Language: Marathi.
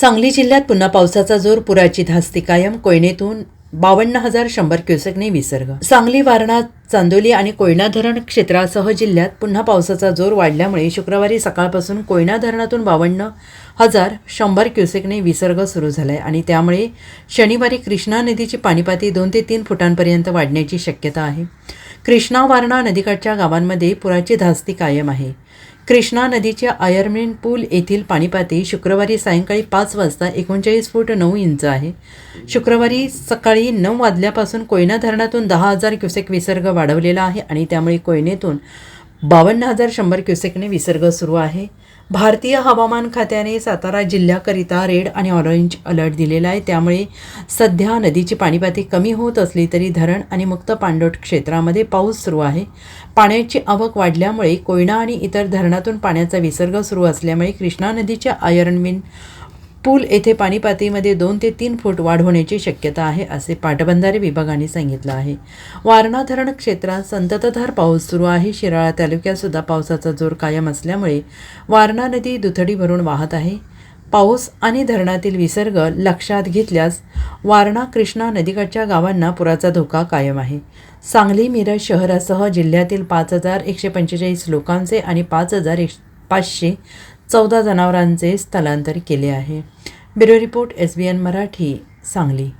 सांगली जिल्ह्यात पुन्हा पावसाचा जोर पुराची धास्ती कायम कोयनेतून बावन्न हजार शंभर क्युसेकने विसर्ग. सांगली वारणा चांदोली आणि कोयना धरण क्षेत्रासह जिल्ह्यात पुन्हा पावसाचा जोर वाढल्यामुळे शुक्रवारी सकाळपासून कोयना धरणातून बावन्न हजार शंभर क्युसेकने विसर्ग सुरू झालाय आणि त्यामुळे शनिवारी कृष्णा नदीची पाणीपाती दोन ते तीन फुटांपर्यंत वाढण्याची शक्यता आहे. कृष्णा वारणा नदीकाठच्या गावांमध्ये पुराची धास्ती कायम आहे. कृष्णा नदीच्या आयर्मेन पूल येथील पाणीपाती शुक्रवारी सायंकाळी पाच वाजता एकोणचाळीस फूट नऊ इंच आहे. शुक्रवारी सकाळी नऊ वाजल्यापासून कोयना धरणातून दहा हजार क्युसेक विसर्ग वाढवलेला आहे आणि त्यामुळे कोयनेतून बावन्न हजार शंभर क्युसेकने विसर्ग सुरू आहे. भारतीय हवामान खात्याने सातारा जिल्ह्याकरिता रेड आणि ऑरेंज अलर्ट दिलेला आहे. त्यामुळे सध्या नदीची पाणीपाती कमी होत असली तरी धरण आणि मुक्त पाणलोट क्षेत्रामध्ये पाऊस सुरू आहे. पाण्याची आवक वाढल्यामुळे कोयना आणि इतर धरणातून पाण्याचा विसर्ग सुरू असल्यामुळे कृष्णा नदीच्या आयर्नविन पूल येथे पाणीपातीमध्ये दोन ते तीन फूट वाढ होण्याची शक्यता आहे असे पाटबंधारे विभागाने सांगितलं आहे. वारणा धरण क्षेत्रात संततधार पाऊस सुरू आहे. शिराळा तालुक्यातसुद्धा पावसाचा जोर कायम असल्यामुळे वारणा नदी दुथडी भरून वाहत आहे. पाऊस आणि धरणातील विसर्ग लक्षात घेतल्यास वारणा कृष्णा नदीकाठच्या गावांना पुराचा धोका कायम आहे. सांगली मिरज शहरासह जिल्ह्यातील पाच हजार एकशे पंचेचाळीस लोकांचे आणि पाच हजार एक पाचशे चौदा जनावरांचे स्थलांतर केले आहे. Bureau report S B N Marathi Sangli.